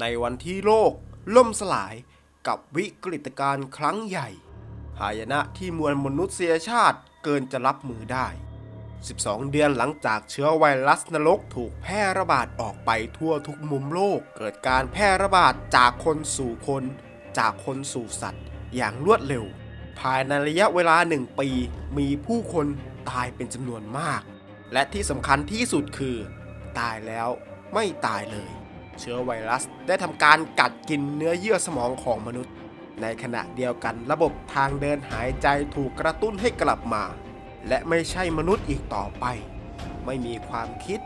ในวันที่โลกล่มสลายกับวิกฤตการณ์ครั้งใหญ่ หายนะที่มวลมนุษยชาติเกินจะรับมือได้ 12 เดือนหลังจากเชื้อไวรัสนรกถูกแพร่ระบาดออกไปทั่วทุกมุมโลก เกิดการแพร่ระบาดจากคนสู่คน จากคนสู่สัตว์ อย่างรวดเร็ว ภายในระยะเวลาหนึ่งปี มีผู้คนตายเป็นจำนวนมาก และที่สำคัญที่สุดคือ ตายแล้วไม่ตายเลย เชื้อไวรัส ได้ทำการกัดกินเนื้อเยื่อสมองของมนุษย์ ในขณะเดียวกันระบบทางเดินหายใจถูกกระตุ้นให้กลับมา และไม่ใช่มนุษย์อีกต่อไป ไม่มีความคิด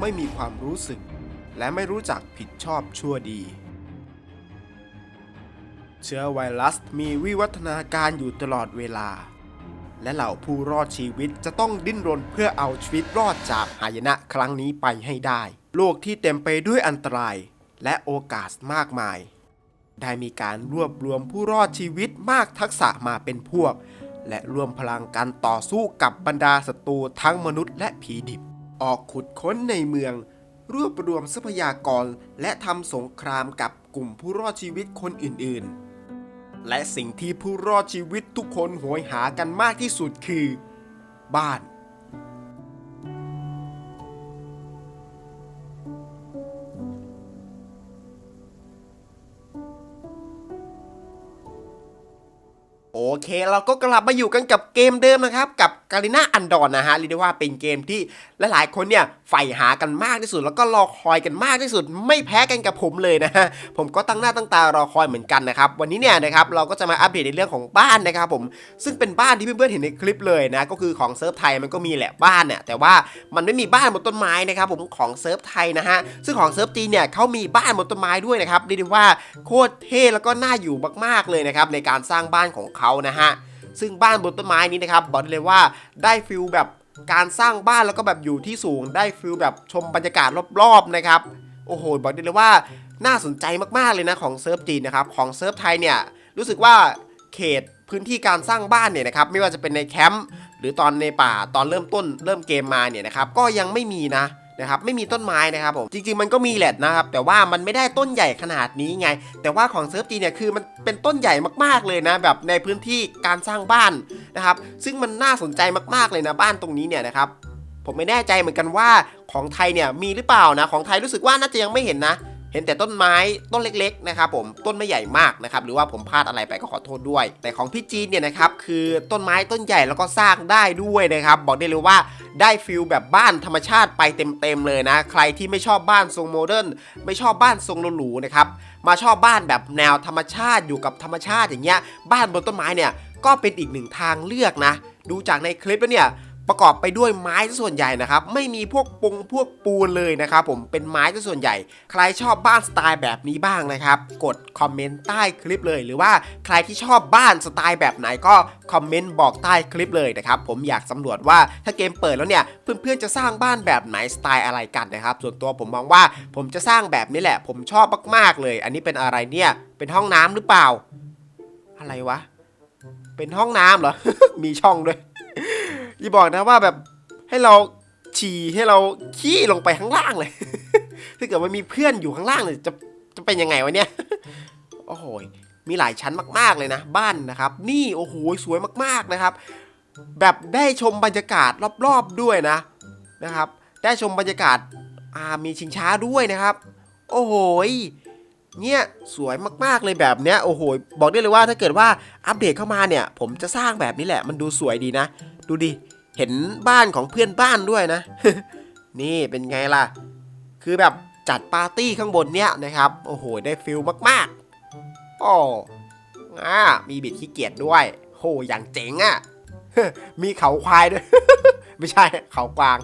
ไม่มีความรู้สึก และไม่รู้จักผิดชอบชั่วดี เชื้อไวรัสมีวิวัฒนาการอยู่ตลอดเวลาและเหล่าผู้รอดชีวิตจะต้องดิ้นรนเพื่อเอาชีวิตรอดจากหายนะครั้งนี้ไปให้ได้ โลกที่เต็มไปด้วยอันตรายและโอกาสมากมาย ได้มีการรวบรวมผู้รอดชีวิตมากทักษะมาเป็นพวก และรวมพลังกันต่อสู้กับบรรดาศัตรูทั้งมนุษย์และผีดิบ ออกขุดค้นในเมือง รวบรวมทรัพยากรและทำสงครามกับกลุ่มผู้รอดชีวิตคนอื่นๆ และสิ่งที่ผู้รอดชีวิตทุกคนโหยหากันมากที่สุดคือ บ้าน เค เราก็กลับมาอยู่กันกับเกมเดิมนะครับ กับกาลิน่าอันดอนนะฮะเรียกได้ว่าเป็นเกมที่หลายๆคนเนี่ยใฝ่หากันมากที่สุด แล้วก็รอคอยกันมากที่สุด ไม่แพ้กันกับผมเลยนะฮะผมก็ตั้งหน้าตั้งตารอคอยเหมือนกันนะครับวันนี้เนี่ยนะครับเราก็จะมาอัปเดตในเรื่องของบ้านนะครับผมซึ่งเป็นบ้านที่เพื่อนๆเห็นในคลิปเลยนะก็คือของเซิร์ฟไทยมันก็มีแหละบ้านเนี่ยแต่ว่ามันไม่มีบ้านบนต้นไม้นะครับผมของเซิร์ฟไทยนะฮะซึ่งของเซิร์ฟจีนเนี่ยเขามีบ้านบนต้นไม้ด้วยนะครับเรียกได้ว่าโคตรเท่แล้วก็น่าอยู่มากๆเลยนะครับในการสร้างบ้านของเขานะฮะ ซึ่งบ้านบนต้นไม้นี้นะครับบอกได้เลยว่าได้ฟิลแบบการสร้างบ้านแล้วก็แบบอยู่ที่สูงได้ฟิลแบบชมบรรยากาศรอบๆนะครับ โอ้โห บอกได้เลยว่าน่าสนใจมากๆเลยนะของเซิร์ฟจีนนะครับของเซิร์ฟไทยเนี่ยรู้สึกว่าเขตพื้นที่การสร้างบ้านเนี่ยนะครับไม่ว่าจะเป็นในแคมป์หรือตอนในป่าตอนเริ่มต้นเริ่มเกมมาเนี่ยนะครับก็ยังไม่มีนะ นะครับไม่มีต้นไม้นะครับผมจริง ๆ มันก็มีแหละนะครับแต่ว่ามันไม่ได้ต้นใหญ่ขนาดนี้ไง แต่ว่าของเซิร์ฟจีเนี่ยคือมันเป็นต้นใหญ่มากๆเลยนะแบบในพื้นที่การสร้างบ้านนะครับซึ่งมันน่าสนใจมากๆเลยนะบ้านตรงนี้เนี่ยนะครับผมไม่แน่ใจเหมือนกันว่าของไทยเนี่ยมีหรือเปล่านะของไทยรู้สึกว่าน่าจะยังไม่เห็นนะ เห็นแต่ต้นไม้ต้นเล็กๆนะครับผมต้นไม่ใหญ่มากนะครับหรือว่าผมพลาดอะไรไปก็ขอโทษด้วย แต่ของพี่จีนเนี่ยนะครับคือต้นไม้ต้นใหญ่แล้วก็สร้างได้ด้วยนะครับบอกได้เลยว่าได้ฟิลแบบบ้านธรรมชาติไปเต็มๆเลยนะ ใครที่ไม่ชอบบ้านทรงโมเดิร์นไม่ชอบบ้านทรงหรูๆนะครับมาชอบบ้านแบบแนวธรรมชาติอยู่กับธรรมชาติอย่างเงี้ยบ้านบนต้นไม้เนี่ยก็เป็นอีกหนึ่งทางเลือกนะ ดูจากในคลิปแล้วเนี่ย ประกอบไปด้วยไม้ส่วนใหญ่นะครับไม่มีพวกปงพวกปูนเลยนะครับผมเป็นไม้ส่วนใหญ่ ใครชอบบ้านสไตล์แบบนี้บ้างนะครับ กดคอมเมนต์ใต้คลิปเลย หรือว่าใครที่ชอบบ้านสไตล์แบบไหนก็คอมเมนต์บอกใต้คลิปเลยนะครับผมอยากสำรวจว่าถ้าเกมเปิดแล้วเนี่ยเพื่อนๆจะสร้างบ้านแบบไหนสไตล์อะไรกันนะครับ ส่วนตัวผมมองว่าผมจะสร้างแบบนี้แหละ ผมชอบมากๆเลย อันนี้เป็นอะไรเนี่ยเป็นห้องน้ำหรือเปล่า อะไรวะ เป็นห้องน้ำเหรอมีช่องด้วย อย่าบอกนะว่าแบบให้เราฉี่ให้เราขี้ลงไปข้างล่างเลย ถ้าเกิดว่ามีเพื่อนอยู่ข้างล่างเนี่ยจะจะเป็นยังไงวะเนี่ย โอ้โห มีหลายชั้นมาก ๆเลยนะ บ้านนะครับ นี่โอ้โหสวยมากๆนะครับ แบบได้ชมบรรยากาศรอบๆด้วยนะนะครับ ได้ชมบรรยากาศอ่ามีชิงช้าด้วยนะครับ โอ้โหเนี่ยสวยมากๆเลยแบบเนี้ยโอ้โห บอกได้เลยว่าถ้าเกิดว่าอัปเดตเข้ามาเนี่ย ผมจะสร้างแบบนี้แหละมันดูสวยดีนะ ดูดิ เห็นบ้านของเพื่อนบ้านด้วยนะ นี่เป็นไงล่ะ คือแบบจัดปาร์ตี้ข้างบนเนี้ยนะครับ โอ้โห ได้ฟิลมากๆโอ้อ่ามีบิดขี้เกียจด้วย โห อย่างเจ๋งอะ่ะ มีเขาควายด้วย ไม่ใช่เขากวาง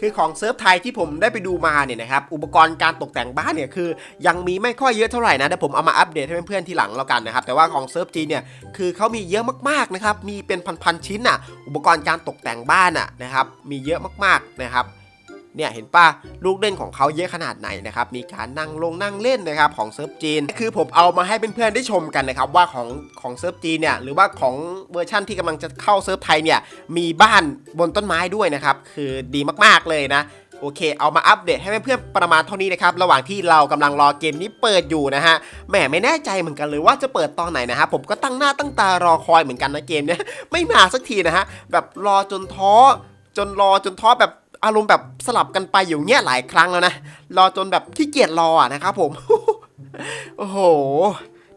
คือของเซิร์ฟไทยที่ผมได้ไปดูมาเนี่ยนะครับอุปกรณ์การตกแต่งบ้านเนี่ยคือ ยังมีไม่ค่อยเยอะเท่าไหร่นะเดี๋ยวผมเอามาอัปเดตให้เพื่อนๆที่หลังแล้วกันนะครับแต่ว่าของเซิร์ฟจีเนี่ยคือเขามีเยอะมากๆนะครับมีเป็นพันๆชิ้นอะอุปกรณ์การตกแต่งบ้านอะนะครับมีเยอะมากๆนะครับ เนี่ยเห็นป่ะลูกเล่นของเขาเยอะขนาดไหนนะครับมีการนั่งลงนั่งเล่นนะครับของเซิร์ฟจีน คือผมเอามาให้เพื่อนๆได้ชมกันนะครับว่าของของเซิร์ฟจีนเนี่ยหรือว่าของเวอร์ชั่นที่กำลังจะเข้าเซิร์ฟไทยเนี่ยมีบ้านบนต้นไม้ด้วยนะครับคือดีมากๆเลยนะโอเค เอามาอัปเดตให้เพื่อนๆประมาณเท่านี้นะครับ ระหว่างที่เรากำลังรอเกมนี้เปิดอยู่นะฮะ แหมไม่แน่ใจเหมือนกันเลยว่าจะเปิดตอนไหนนะฮะ ผมก็ตั้งหน้าตั้งตารอคอยเหมือนกันนะเกมเนี้ย ไม่มาสักทีนะฮะ แบบรอจนท้อ จนรอจนท้อแบบ อารมณ์แบบสลับกันไปอยู่เงี้ยหลายครั้งแล้วนะ รอจนแบบขี้เกียจรออะนะครับผม โอ้โห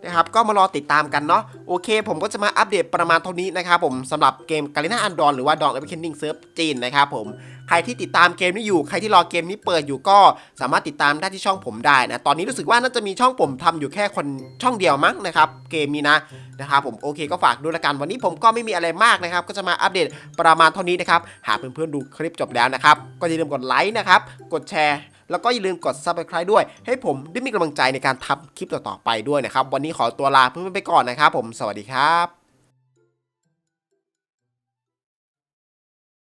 นะครับก็มารอติดตามกันเนาะโอเค ผมก็จะมาอัปเดตประมาณเท่านี้นะครับผมสำหรับเกม g a r e n a u n d a w n หรือว่า Dawn Awakening Surf จีนนะครับผมใครที่ติดตามเกมนี้อยู่ ใครที่รอเกมนี้เปิดอยู่ก็สามารถติดตามได้ที่ช่องผมได้นะตอนนี้รู้สึกว่าน่าจะมีช่องผมทำอยู่แค่คนช่องเดียวมั้งนะครับเกมนี้นะนะครับผมโอเคก็ฝากด้วยละกันวันนี้ผมก็ไม่มีอะไรมากนะครับ ก็จะมาอัปเดตประมาณเท่านี้นะครับหากเพื่อนๆดูคลิปจบแล้วนะครับก็อย่าลืมกดไลค์นะครับกดแชร์ แล้วก็อย่าลืมกด subscribe ด้วย ให้ผมได้มีกำลังใจในการทำคลิปต่อๆไปด้วยนะครับ วันนี้ขอตัวลาเพื่อนๆไปก่อนนะครับ ผมสวัสดีครับ